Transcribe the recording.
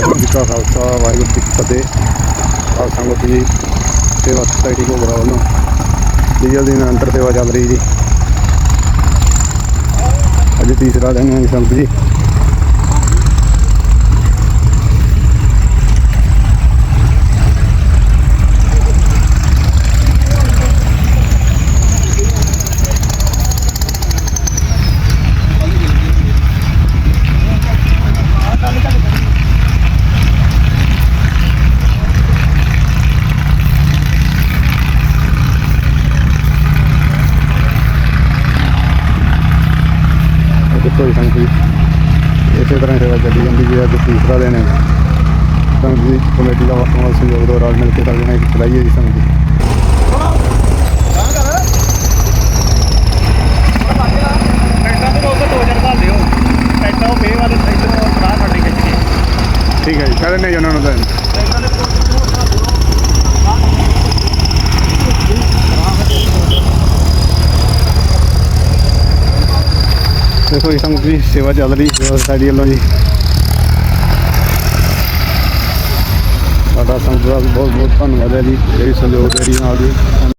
ਵਾਹਿਗੁਰੂ ਜੀ ਕਾ ਖਾਲਸਾ, ਵਾਹਿਗੁਰੂ ਜੀ ਕੀ ਫਤਿਹ। ਆਪ ਸੰਗਤ ਜੀ, ਸੇਵਾ ਸੁਸਾਇਟੀ ਕੋ ਵੱਲੋਂ ਨੂੰ ਡੀਜ਼ਲ ਦੀ ਨਿਰੰਤਰ ਸੇਵਾ ਚੱਲ ਰਹੀ ਜੀ। ਅੱਜ ਤੀਸਰਾ ਦਿਨ ਹੈ ਸੰਗਤ ਜੀ। ਜੀ ਸੰਗਤ ਇਸੇ ਤਰ੍ਹਾਂ ਸੇਵਾ ਚੱਲੀ ਜਾਂਦੀ ਜੀ ਅੱਜ ਤੀਸਰਾ ਦਿਨ ਹੈ। ਸੰਗਤ ਕਮੇਟੀ ਦਾ ਵਾਸਤਵ ਸਹਿਯੋਗ ਦੋ ਰਾਜ ਮਿਲ ਕੇ ਕਰ ਜਣਾ ਚਲਾਈਏ ਜੀ ਸੰਗਤ ਜੀ। ਕੇ ਠੀਕ ਹੈ ਜੀ ਕਹਿੰਦੇ ਨੇ ਜੀ ਉਹਨਾਂ ਨੂੰ ਤਾਂ। ਦੇਖੋ ਜੀ ਸੰਗਤ ਜੀ ਸੇਵਾ ਚੱਲ ਰਹੀ ਸੇਵਾ ਸਾਡੀ ਵੱਲੋਂ ਜੀ। ਸਾਡਾ ਸੰਗਤ ਦਾ ਬਹੁਤ ਬਹੁਤ ਧੰਨਵਾਦ ਹੈ ਜੀ, ਜਿਹੜੀ ਸਹਿਯੋਗ ਦੇ ਰਹੀ ਨਾਲ ਜੀ।